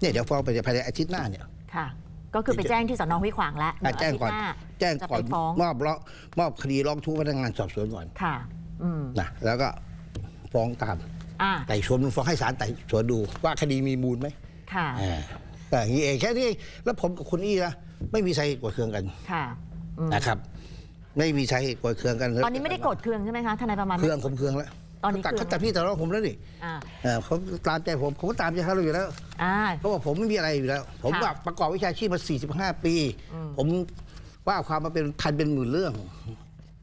เนี่ยเดี๋ยวฟ้องไปภายในอาทิตย์หน้าเนี่ย ค่ะ ก็คือไปแจ้งที่สนห้วยขวางแล้วอะแจ้งก่อนเดี๋ยวาทิตย์หาแจ้งก่อนจะไปฟ้องมอบร้องมอบคดีร้องทุกข์พนักงานสอบสวนก่อนค่ะอืมนะแล้วก็ฟ้องตามอ่าไต่สวนมันฟ้องให้ศาลไต่สวนดูว่าคดีมีมูลไหมค่ะอ่าแต่อย่างนี้เองแค่นี้เองแล้วผมกับคุณอี้นะไม่มีสาเหตุกดเคืองกันค่ะอืมนะครับ ไม่มีสาเหตุกดเคืองกัน ตอนนี้ไม่ได้โกรธเคืองใช่ไหมคะทนายประมาณเคืองผมเคืองแล้ว ตอนนี้แต่เคืองแต่พี่แต่เราผมแล้วนี่อ่าเออเขาตามใจผมผมก็ตามใจเขาอยู่แล้วอ่าเพราะว่าผมไม่มีอะไรอยู่แล้ว ผมค่ะ แบบประกอบวิชาชีพมา 45 ปี ผมว่าความมาเป็นพันเป็นหมื่นเรื่อง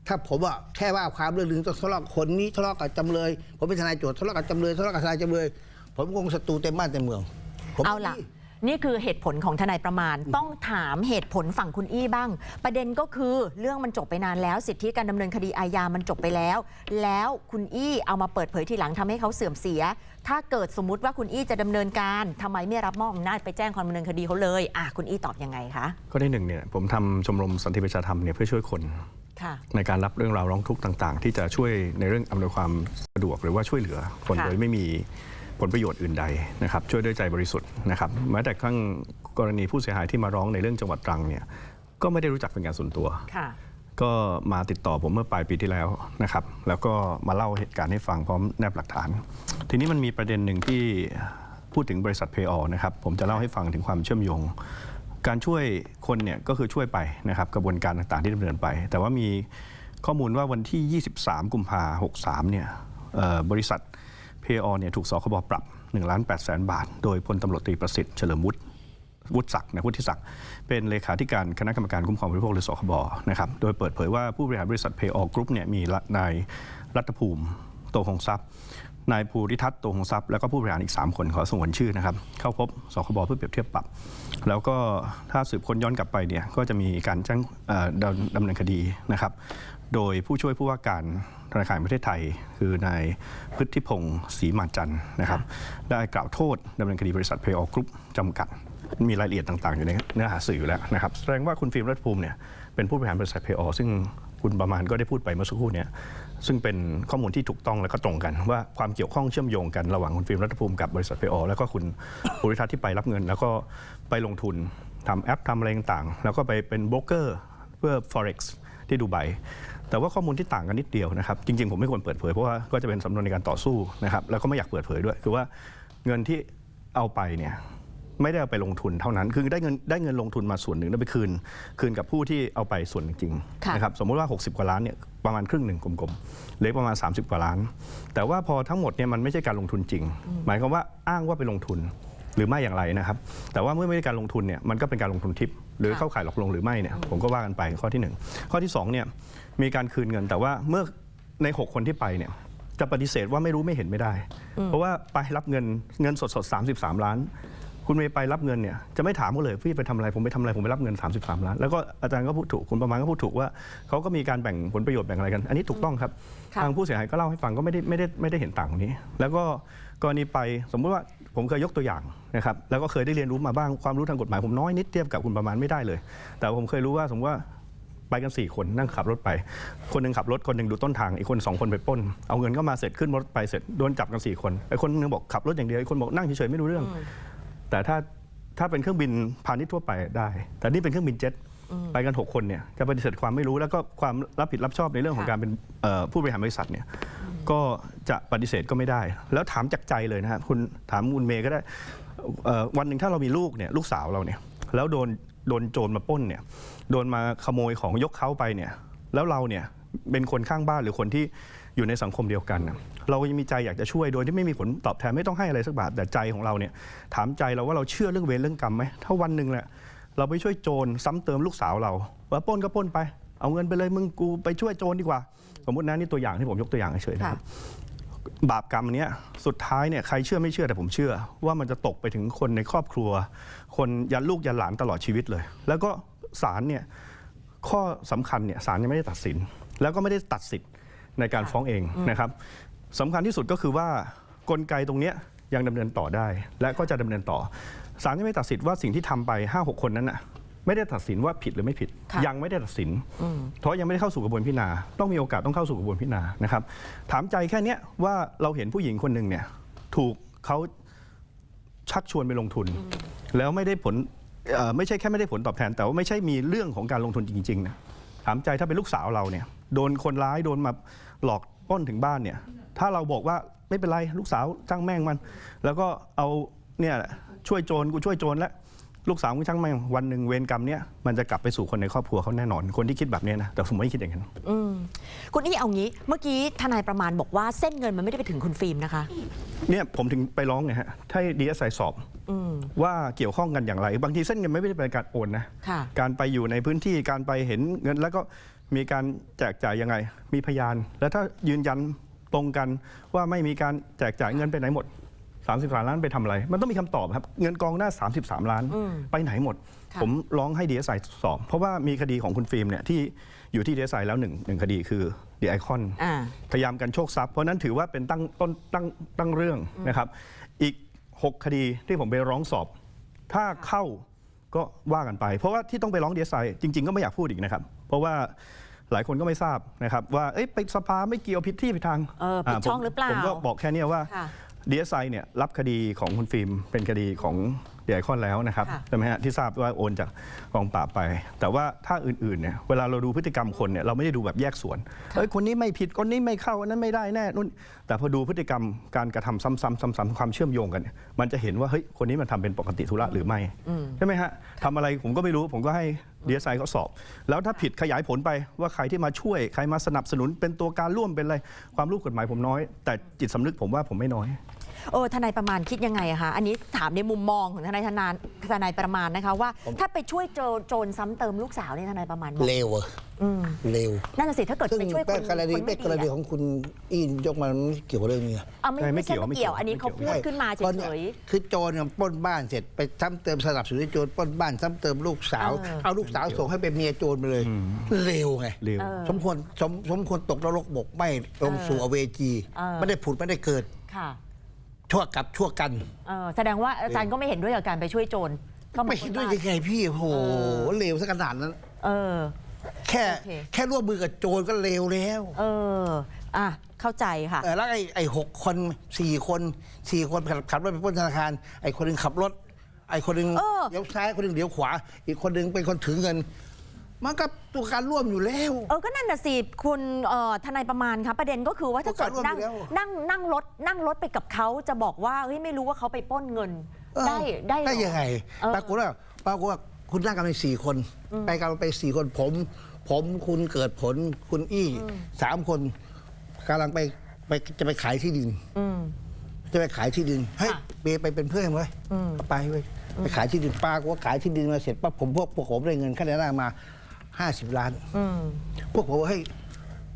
ถ้าผมอะแค่ว่าความเรื่องหนึงต้องทะเลาะกับคนนี้ทะเลาะกับจำเลย ผมเป็นทนายโจทย์ทะเลาะกับจำเลยทะเลาะกับทนายจำเลย ผมคงศัตรูเต็มบ้านเต็มเมืองผมเอาล่ะ นี่คือเหตุผลของทนายประมาณ ต้องถามเหตุผลฝั่งคุณอี้บ้าง ประเด็นก็คือเรื่องมันจบไปนานแล้ว สิทธิการดำเนินคดีอาญามันจบไปแล้ว แล้วคุณอี้เอามาเปิดเผยทีหลังทำให้เขาเสื่อมเสีย ถ้าเกิดสมมุติว่าคุณอี้จะดำเนินการทำไมไม่รับมอบอำนาจไปแจ้งความดำเนินคดีเขาเลยอะคุณอี้ตอบยังไงคะก็ได้หนึ่งเนี่ยผมทำชมรมสันติประชาธรรมเนี่ยเพื่อช่วยคนค่ะในการรับเรื่องราวร้องทุกข์ต่าง ๆ ที่จะช่วยในเรื่องอำนวยความสะดวกหรือว่าช่วยเหลือคนค่ะโดยไม่มี ผลประโยชน์อื่นใดนะครับช่วยด้วยใจบริสุทธิ์นะครับแม้แต่ครั้งกรณีผู้เสียหายที่มาร้องในเรื่องจังหวัดตรังเนี่ยก็ไม่ได้รู้จักเป็นการส่วนตัวค่ะก็มาติดต่อผมเมื่อปลายปีที่แล้วนะครับ แล้วก็มาเล่าเหตุการณ์ให้ฟังพร้อมแนบหลักฐาน ทีนี้มันมีประเด็นหนึ่งที่พูดถึงบริษัทเพย์อนะครับ ผมจะเล่าให้ฟังถึงความเชื่อมโยง การช่วยคนเนี่ยก็คือช่วยไปนะครับกระบวนการต่างๆที่ดำเนินไป แต่ว่ามีข้อมูลว่าวันที่ 23 กุมภา63เนี่ยเอ่อบริษัท เพออเนี่ยถูกสคบปรับ1ล้านแปดแสนบาท โดยพลตำรวจตรีประสิทธิ์เฉลิมวุฒิวุฒิศักดิ์นะวุฒิศักดิ์เป็นเลขาธิการคณะกรรมการคุ้มครองผู้บริโภคหรือสคบนะครับโดยเปิดเผยว่าผู้บริหารบริษัทเพย์ออกรุ๊ปเนี่ยมีนายรัตภูมิโตคงทรัพย์ นายภูริทัศน์โตหงทรัพย์แล้วก็ผู้บริหารอีก 3 คนขอสงวนชื่อนะครับ เข้าพบสคบเพื่อเปรียบเทียบปรับ แล้วก็ถ้าสืบค้นย้อนกลับไปเนี่ยก็จะมีการแจ้งดำเนินคดีนะครับ โดยผู้ช่วยผู้ว่าการธนาคารประเทศไทย คือนายพฤทธิพงศ์ศรีมาจันทร์นะครับ ได้กล่าวโทษดำเนินคดีบริษัทเพย์ออกรุ๊ปจำกัด มีรายละเอียดต่างๆ อยู่ในเนื้อหาสื่ออยู่แล้วนะครับแสดงว่าคุณฟิล์มรัตภูมิเนี่ยเป็นผู้บริหารบริษัทเพย์อซึ่ง คุณประมาณก็ได้พูดไปเมื่อสักครู่เนี่ยซึ่งเป็นข้อมูลที่ถูกต้องและก็ตรงกัน ว่าความเกี่ยวข้องเชื่อมโยงกันระหว่างคุณฟิล์มรัตภูมิกับบริษัทเพอแล้วก็คุณภูริทัศน์ที่ไปรับเงิน แล้วก็ไปลงทุนทำแอปทำอะไรต่างๆ แล้วก็ไปเป็นโบรกเกอร์เพื่อ forex ที่ดูไบแต่ว่าข้อมูลที่ต่างกันนิดเดียวนะครับ จริง ๆ ผมไม่ควรเปิดเผยเพราะว่าก็จะเป็นสำนวนในการต่อสู้นะครับแล้วก็ไม่อยากเปิดเผยด้วย คือว่าเงินที่เอาไปเนี่ย ไม่ได้เอาไปลงทุนเท่านั้น คือได้เงินได้เงินลงทุนมาส่วนหนึ่งแล้วไปคืน คืนกับผู้ที่เอาไปส่วนจริงค่ะๆนะครับสมมุติว่า 60 กว่าล้านเนี่ยประมาณครึ่งหนึ่งกลมๆเหลือประมาณ 30 กว่าล้าน แต่ว่าพอทั้งหมดเนี่ยมันไม่ใช่การลงทุนจริง หมายความว่าอ้างว่าไปลงทุนหรือไม่อย่างไรนะครับ แต่ว่าเมื่อไม่ได้การลงทุนเนี่ยมันก็เป็นการลงทุนทิป หรือค่ะ เข้าข่ายหลอกลวงหรือไม่เนี่ยผมก็ว่ากันไปข้อที่หนึ่งข้อที่สองเนี่ยมีการคืนเงิน แต่ว่าเมื่อใน6คนที่ไปเนี่ยจะปฏิเสธว่าไม่รู้ไม่เห็นไม่ได้ เพราะว่าไปรับเงินเงินสดสดๆ33 ล้าน คุณเมย์ไปรับเงินเนี่ยจะไม่ถามเขาเลยพี่ไปทำอะไรผมไปทำอะไรผมไปรับเงิน 33 ล้านแล้วก็อาจารย์ก็พูดถูกคุณประมาณก็พูดถูกว่าเขาก็มีการแบ่งผลประโยชน์แบ่งอะไรกัน อันนี้ถูกต้องครับค่ะ ทางผู้เสียหายก็เล่าให้ฟังก็ไม่ได้ไม่ได้ไม่ได้เห็นต่างตรงนี้ แล้วก็กรณีไปสมมุติว่าผมเคยยกตัวอย่างนะครับแล้วก็เคยได้เรียนรู้มาบ้างความรู้ทางกฎหมายผมน้อยนิดเทียบกับคุณประมาณไม่ได้เลย แต่ผมเคยรู้ว่าสมมติว่าไปกัน 4 คนนั่งขับรถไป คนหนึ่งขับรถคนหนึ่งดูต้นทางอีกคนสองคนไปปล้น เอาเงินก็มาเสร็จขึ้นรถไปเสร็จโดนจับกันสี่คนไอ้คนหนึงบอกขับรถอย่างเดียวไอ้คนบอกนั่งเฉยๆไม่รู้เรื่อง แต่ถ้าถ้าเป็นเครื่องบินพาณิชย์ทั่วไปได้ แต่นี่เป็นเครื่องบินเจ็ตไปกัน 6 คนเนี่ยจะปฏิเสธความไม่รู้แล้วก็ความรับผิดรับชอบในเรื่องของค่ะการเป็นเอ่อผู้บริหารบริษัทเนี่ยก็จะปฏิเสธก็ไม่ได้ แล้วถามจากใจเลยนะครับคุณถามคุณเมย์ก็ได้เอ่อวันหนึ่งถ้าเรามีลูกเนี่ยลูกสาวเราเนี่ยแล้วโดนโดนโจรมาปล้นเนี่ยโดนมาขโมยของยกเขาไปเนี่ยแล้วเราเนี่ยเป็นคนข้างบ้านหรือคนที่ อยู่ในสังคมเดียวกันน่ะเรายังมีใจอยากจะช่วยโดยที่ไม่มีผลตอบแทนไม่ต้องให้อะไรสักบาทแต่ใจของเราเนี่ยถามใจเราว่าเราเชื่อเรื่องเวรเรื่องกรรมไหมถ้าวันหนึ่งแหละเราไปช่วยโจรซ้ำเติมลูกสาวเราว่าปล้นก็ปล้นไป เอาเงินไปเลยมึงกูไปช่วยโจรดีกว่า สมมตินะนี่ตัวอย่างที่ผมยกตัวอย่างเฉยๆนะครับบาปกรรมอันเนี้ยสุดท้ายเนี่ยใครเชื่อไม่เชื่อแต่ผมเชื่อ ว่ามันจะตกไปถึงคนในครอบครัว คนยันลูกยันหลานตลอดชีวิตเลย แล้วก็ศาลเนี่ยข้อสำคัญเนี่ยศาลยังไม่ได้ตัดสิน แล้วก็ไม่ได้ตัดสิทธิ์ ในการฟ้องเองนะครับสำคัญที่สุดก็คือว่ากลไกตรงเนี้ยยังดำเนินต่อได้ และก็จะดำเนินต่อศาลยังไม่ตัดสินว่าสิ่งที่ทำไป 5 6 คนนั้นน่ะไม่ได้ตัดสินว่าผิดหรือไม่ผิดค่ะยังไม่ได้ตัดสิน เพราะยังไม่ได้เข้าสู่กระบวนพิจารณาต้องมีโอกาสต้องเข้าสู่กระบวนพิจารณานะครับ ถามใจแค่เนี้ยว่าเราเห็นผู้หญิงคนหนึ่งเนี่ยถูกเขาชักชวนไปลงทุน แล้วไม่ได้ผลเอ่อไม่ใช่แค่ไม่ได้ผลตอบแทน แต่ว่าไม่ใช่มีเรื่องของการลงทุนจริงๆนะถามใจถ้าเป็นลูกสาวเราเนี่ย โดนคนร้ายโดนมาหลอกปล้นถึงบ้านเนี่ย ถ้าเราบอกว่าไม่เป็นไรลูกสาวจ้างแม่งมัน แล้วก็เอาเนี่ยช่วยโจรกูช่วยโจรแล้วลูกสาวกูช่างแม่งวันหนึ่งเวรกรรมเนี่ยมันจะกลับไปสู่คนในครอบครัวเขาแน่นอน คนที่คิดแบบเนี้ยนะแต่ผมไม่คิดอย่างนั้น อืมคุณอี้เอางี้ เมื่อกี้ทนายประมาณบอกว่าเส้นเงินมันไม่ได้ไปถึงคุณฟิล์มนะคะ เนี่ยผมถึงไปร้องไงฮะถ้าดีเอสไอสอบอืม ว่าเกี่ยวข้องกันอย่างไร บางทีเส้นเงินไม่ได้เป็นการโอนนะ ค่ะ การไปอยู่ในพื้นที่การไปเห็นเงินแล้วก็ มีการแจกจ่ายยังไง มีพยาน แล้วถ้ายืนยันตรงกันว่าไม่มีการแจกจ่ายเงินไปไหนหมด 33 ล้านไปทำอะไร มันต้องมีคำตอบครับ เงินกองหน้า 33 ล้านอืมไปไหนหมดค่ะผมร้องให้ดีเอสไอสอบเพราะว่ามีคดีของคุณฟิล์มเนี่ยที่อยู่ที่ดีเอสไอแล้วหนึ่งหนึ่งคดีคือดีไอคอนอ่าพยายามกันโชคทรัพย์ เพราะนั้นถือว่าเป็นตั้งต้นตั้งตั้งเรื่องนะครับ อีก 6 คดีที่ผมไปร้องสอบ ถ้าเข้า ก็ว่ากันไป เพราะว่าที่ต้องไปร้องดีเอสไอจริง ๆ ก็ไม่อยากพูดอีกนะครับ เพราะว่าหลายคนก็ไม่ทราบนะครับ ว่าเอ้ยไปสภาไม่เกี่ยวผิดที่ผิดทางเออผิดช่องผมหรือเปล่า ผมก็บอกแค่เนี้ยว่าค่ะดีเอสไอเนี่ยรับคดีของคุณฟิล์มเป็นคดีของ เดียไอคอนแล้วนะครับค่ะใช่ไหมฮะที่ทราบว่าโอนจากกองปราบไป แต่ว่าถ้าอื่นๆเนี่ยเวลาเราดูพฤติกรรมคนเนี่ยเราไม่ได้ดูแบบแยกส่วนเอ้ยคนนี้ไม่ผิดคนนี้ไม่เข้าอันนั้นไม่ได้แน่นู่นแต่พอดูพฤติกรรมการกระทำซ้ำๆซ้ำๆความเชื่อมโยงกันเนี่ยมันจะเห็นว่าเฮ้ยคนนี้มันทำเป็นปกติธุระหรือไม่ใช่ไหมฮะทำอะไรผมก็ไม่รู้ผมก็ให้ดีเอสไอเขาสอบ แล้วถ้าผิดขยายผลไปว่าใครที่มาช่วย ใครมาสนับสนุนเป็นตัวการร่วมเป็นอะไร ความรู้กฎหมายผมน้อย แต่จิตสำนึกผมว่าผมไม่น้อย เออทนายประมาณคิดยังไงอะคะอันนี้ถามในมุมมองของทนายทนานทนายประมาณนะคะว่า ถ้าไปช่วยโจรโจรซ้ำเติมลูกสาวเนี่ยทนายประมาณบอกเลวอะอืมเลวนั่นน่ะสิถ้าเกิดซึ่งไปช่วยคนกรณีคนเป็ไม่นดีกรณีอะของคุณอินยกมามันไม่เกี่ยวกับเรื่องนี้อะเอาไม่ใช่ไม่ไม่ใช่เกี่ยวไม่ไม่เกี่เกี่ยยวว อันนี้เขาไม่พูเกี่ดยวขึ้นมาตอนเฉนี้ยคือโจรเนี่ยปล้นบ้านเสร็จไปซ้ำเติมสนับสนุนให้โจรปล้นบ้านซ้ำเติมลูกสาว เออ เอาลูกสาวส่งให้เป็นเมียโจรไปเลยเลวไง เร็ว เออ สมควรสมสมควรตกนรกบกไม่ลงสู่อเวจี เออ ไม่ได้ผุดไม่ได้เกิด ๆค่ะ ชั่วกับชั่วกัน เออแสดงว่าอาจารย์ก็ไม่เห็นด้วยกับการไปช่วยโจรเข้าาไม่เห็นด้วยปล้ยังไงพี่โอ้โหเลวซะขนาดนั้น เออ แค่โอเค แค่ร่วมมือกับโจรก็เลวแล้วเอออะเข้าใจค่ะ เออแล้วไอ้ไอ้หกคนสี่คนสี่คนขับขับรถไปปล้นธนาคาร ไอ้คนหนึงขับรถ ไอ้คนหนึงเออ เลี้ยวซ้ายคนหนึงเลี้ยวขวา อีกคนหนึงเป็นคนถือเงิน มันก็ตัวการร่วมอยู่แล้ว เออก็นั่นน่ะสิคุณเอ่อทนายประมาณคะประเด็นก็คือว่าถ้าเกิดก็ร่วมนั่งอยู่แล้วนั่งนั่งรถนั่งรถไปกับเขาจะบอกว่าเฮ้ยไม่รู้ว่าเขาไปปล้นเงิน เออได้ได้เหรอ ได้ยังไงเออปรากฏว่าปรากฏว่าคุณนั่งกันไปสี่คน ไปกันไปสี่คนผม ผมคุณเกิดผลคุณอี้สามคนกำลังไปไปจะไปขายที่ดิน อืม จะไปขายที่ดิน เฮ้ยค่ะ เบไปเป็นเพื่อนไว้อืมไปเว้ยไปขายที่ดินป้าก็ว่าขายที่ดินมาเสร็จปั๊บผมพวกพวกผมได้เงินค่าแรงมา ห้าสิบล้าน อืม พวกผมว่าให้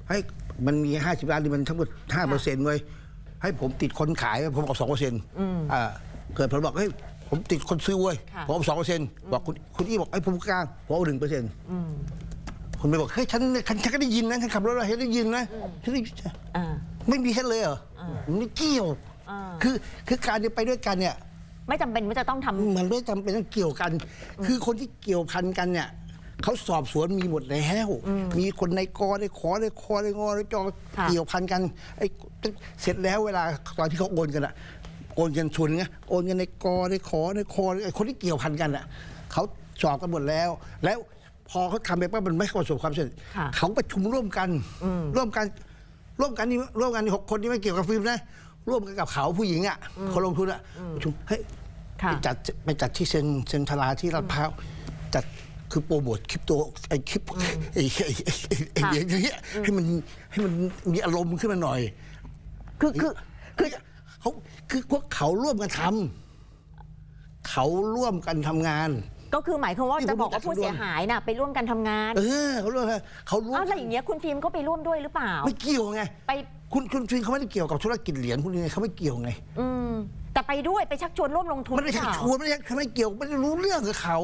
ให้มันมีห้าสิบล้านนี่มันทั้งหมดห้าเปอร์เซ็นต์เว้ยให้ผมติดคนขายผมเอาสองเปอร์เซ็นต์อ่าเกิดผมบอกเฮ้ยผมติดคนซื้อเว้ยค่ะ ผมเอาสองเปอร์เซ็นต์บอกคุณคุณอี้บอกไอ้ยผมกลางผมเอาหนึ่งเปอร์เซ็นต์อืมคุณไปบอกเฮ้ยฉันฉันฉันก็ได้ยินนะฉันขับรถมาเห็นได้ยินนะฉันได้ยิน อ่า ไม่มีฉันเลยเหรอผมไม่เกี่ยว อ่า คือคือการจะไปด้วยกันเนี่ย ไม่จำเป็นว่าจะต้องทำ มันไม่จำเป็นต้องเกี่ยวกัน คือคนที่เกี่ยวพันกันเนี่ย เขาสอบสวนมีหมดแล้ว มีคนในกอในขอในคอในงอในจอค่ะ เกี่ยวพันกันไอ้เสร็จแล้วเวลาตอนที่เขาโอนกันอะโอนกันชุนไงโอนกันในกอในขอในคอไอ้คนที่เกี่ยวพันกันอะเขาสอบกันหมดแล้ว แล้วพอเขาทำไปปั๊บมันไม่ประสบความสำเร็จค่ะ เขาประชุมร่วมกันร่วมกัน ร่วมกันนี่ร่วมกันนี่หกคนนี่ไม่เกี่ยวกับฟิล์มนะร่วมกันกับเขาผู้หญิงอะคนลงทุนอะประชุมเฮ้ย ค่ะ ไปจัดไปจัดที่เซนเซนทราที่ลาดพร้าวจัด คือโปรโมทคลิปตัวไอ้คลิปไอ้ไอ้ไอ้ไอ้ไอ้ค่ะอย่างเงี้ยให้มันให้มันมีอารมณ์ขึ้นมาหน่อยคือคือคือ เขาคือพวกเขาร่วมกันทำเขาร่วมกันทำงาน ก็คือหมายความว่านี่จะบอกว่าผมผู้รู้จักเสียหายน่ะไปร่วมกันทำงานเออเขาร่วมกันเขาร่วม อ้าวแล้วอย่างเงี้ยคุณฟิล์มก็ไปร่วมด้วยหรือเปล่า ไม่เกี่ยวไง ไป คุณคุณฟินเขาไม่ได้เกี่ยวกับธุรกิจเหรียญพวกนี้ไงเขาไม่เกี่ยวไงอืมแต่ไปด้วยไปชักชวนร่วมลงทุนไม่ได้ชักหรือชเปล่า วนไม่ได้ไม่เกี่ยวไม่ได้รู้เรื่องกับเขา